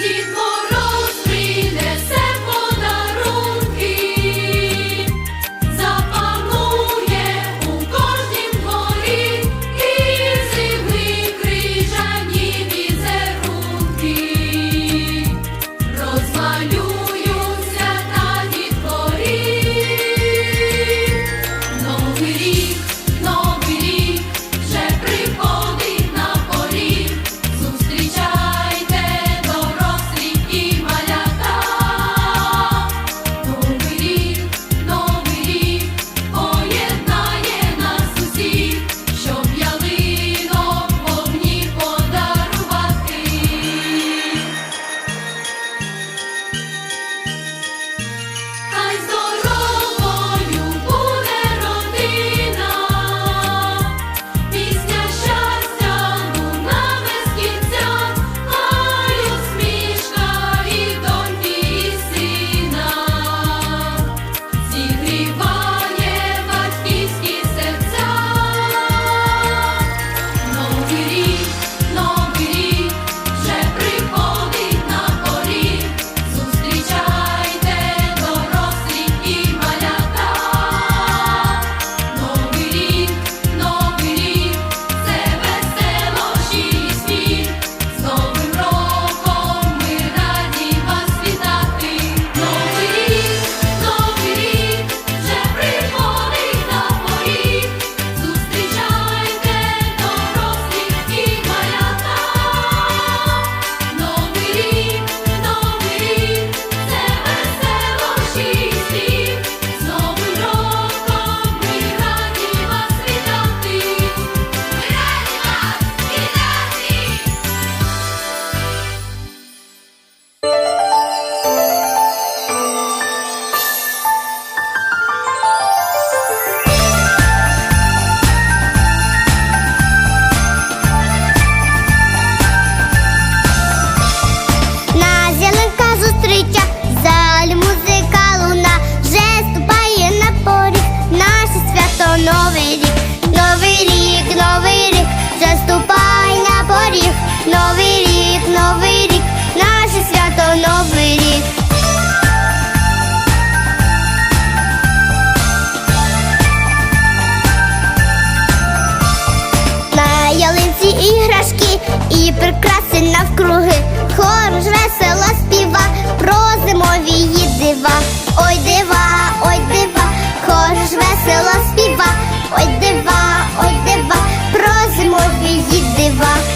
від моря. іграшки і прикраси навкруги. Хорош весело співа, про зимові її дива. Ой, дива, ой, дива, хор весело співа. Ой, дива, ой, дива, про зимові її дива.